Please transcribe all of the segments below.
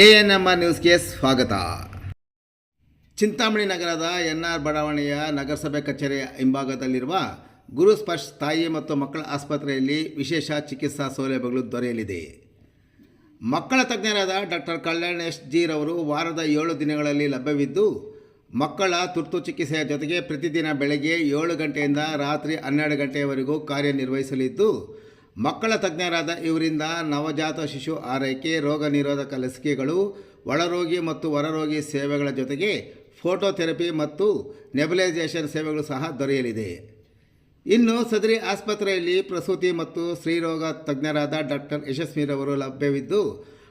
A N M R ನ್ಯೂಸ್ಗೆ ಸ್ವಾಗತ. ಚಿಂತಾಮಣಿ ನಗರದ ಎನ್ ಆರ್ ಬಡಾವಣೆಯ ನಗರಸಭೆ ಕಚೇರಿಯ ಹಿಂಭಾಗದಲ್ಲಿರುವ ಗುರು ಸ್ಪರ್ಶ್ ತಾಯಿ ಮತ್ತು ಮಕ್ಕಳ ಆಸ್ಪತ್ರೆಯಲ್ಲಿ ವಿಶೇಷ ಚಿಕಿತ್ಸಾ ಸೌಲಭ್ಯಗಳು ದೊರೆಯಲಿದೆ. ಮಕ್ಕಳ ತಜ್ಞರಾದ ಡಾಕ್ಟರ್ ಕಲ್ಯಾಣ್ ಎಸ್ ಜಿರವರು ವಾರದ ಏಳು ದಿನಗಳಲ್ಲಿ ಲಭ್ಯವಿದ್ದು, ಮಕ್ಕಳ ತುರ್ತು ಚಿಕಿತ್ಸೆಯ ಜೊತೆಗೆ ಪ್ರತಿದಿನ ಬೆಳಗ್ಗೆ ಏಳು ಗಂಟೆಯಿಂದ ರಾತ್ರಿ ಹನ್ನೆರಡು ಗಂಟೆಯವರೆಗೂ ಕಾರ್ಯನಿರ್ವಹಿಸಲಿದ್ದು ಮಕ್ಕಳ ತಜ್ಞರಾದ ಇವರಿಂದ ನವಜಾತ ಶಿಶು ಆರೈಕೆ, ರೋಗ ನಿರೋಧಕ ಲಸಿಕೆಗಳು, ಒಳರೋಗಿ ಮತ್ತು ಹೊರರೋಗಿ ಸೇವೆಗಳ ಜೊತೆಗೆ ಫೋಟೋಥೆರಪಿ ಮತ್ತು ನೆಬಲೈಸೇಷನ್ ಸೇವೆಗಳು ಸಹ ದೊರೆಯಲಿದೆ. ಇನ್ನು ಸದರಿ ಆಸ್ಪತ್ರೆಯಲ್ಲಿ ಪ್ರಸೂತಿ ಮತ್ತು ಸ್ತ್ರೀರೋಗ ತಜ್ಞರಾದ ಡಾಕ್ಟರ್ ಯಶಸ್ವಿರವರು ಲಭ್ಯವಿದ್ದು,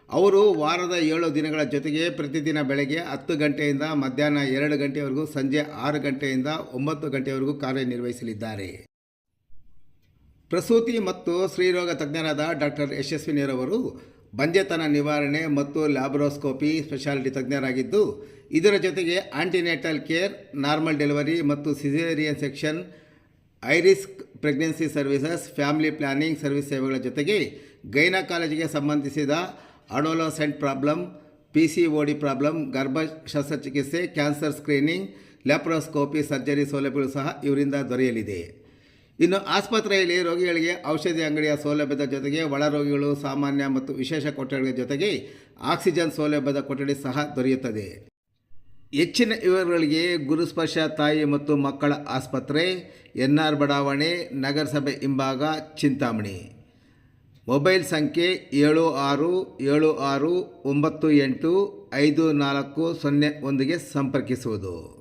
ಅವರು ವಾರದ ಏಳು ದಿನಗಳ ಜೊತೆಗೆ ಪ್ರತಿದಿನ ಬೆಳಗ್ಗೆ ಹತ್ತು ಗಂಟೆಯಿಂದ ಮಧ್ಯಾಹ್ನ ಎರಡು ಗಂಟೆವರೆಗೂ ಸಂಜೆ ಆರು ಗಂಟೆಯಿಂದ ಒಂಬತ್ತು ಗಂಟೆವರೆಗೂ ಕಾರ್ಯನಿರ್ವಹಿಸಲಿದ್ದಾರೆ. ಪ್ರಸೂತಿ ಮತ್ತು ಸ್ತ್ರೀರೋಗ ತಜ್ಞರಾದ ಡಾಕ್ಟರ್ ಯಶಸ್ವಿನಿರವರು ಬಂಜೆತನ ನಿವಾರಣೆ ಮತ್ತು ಲ್ಯಾಬ್ರೋಸ್ಕೋಪಿ ಸ್ಪೆಷಾಲಿಟಿ ತಜ್ಞರಾಗಿದ್ದು, ಇದರ ಜೊತೆಗೆ ಆಂಟಿನೇಟಲ್ ಕೇರ್, ನಾರ್ಮಲ್ ಡೆಲಿವರಿ ಮತ್ತು caesarean section high risk pregnancy services, family planning service ಸೇವೆಗಳ ಜೊತೆಗೆ ಗೈನಕಾಲಜಿಗೆ ಸಂಬಂಧಿಸಿದ adolescent problem P C O D problem ಗರ್ಭ ಶಸ್ತ್ರಚಿಕಿತ್ಸೆ ಕ್ಯಾನ್ಸರ್ ಸ್ಕ್ರೀನಿಂಗ್, ಲ್ಯಾಪ್ರೋಸ್ಕೋಪಿ ಸರ್ಜರಿ ಸೌಲಭ್ಯಗಳು ಸಹ ಇವರಿಂದ ದೊರೆಯಲಿದೆ. ಇನ್ನು ಆಸ್ಪತ್ರೆಯಲ್ಲಿ ರೋಗಿಗಳಿಗೆ ಔಷಧಿ ಅಂಗಡಿಯ ಸೌಲಭ್ಯದ ಜೊತೆಗೆ ಒಳ ರೋಗಿಗಳು ಸಾಮಾನ್ಯ ಮತ್ತು ವಿಶೇಷ ಕೊಠಡಿಗಳ ಜೊತೆಗೆ ಆಕ್ಸಿಜನ್ ಸೌಲಭ್ಯದ ಕೊಠಡಿ ಸಹ ದೊರೆಯುತ್ತದೆ. ಹೆಚ್ಚಿನ ವಿವರಗಳಿಗೆ ಗುರುಸ್ಪರ್ಶ ತಾಯಿ ಮತ್ತು ಮಕ್ಕಳ ಆಸ್ಪತ್ರೆ, ಎನ್ ಆರ್ ಬಡಾವಣೆ, ನಗರಸಭೆ ಹಿಂಭಾಗ, ಚಿಂತಾಮಣಿ. ಮೊಬೈಲ್ ಸಂಖ್ಯೆ ಏಳು ಆರು ಏಳು ಆರು ಒಂಬತ್ತು ಎಂಟು ಐದು ನಾಲ್ಕು ಸೊನ್ನೆ ಒಂದಿಗೆ ಸಂಪರ್ಕಿಸುವುದು.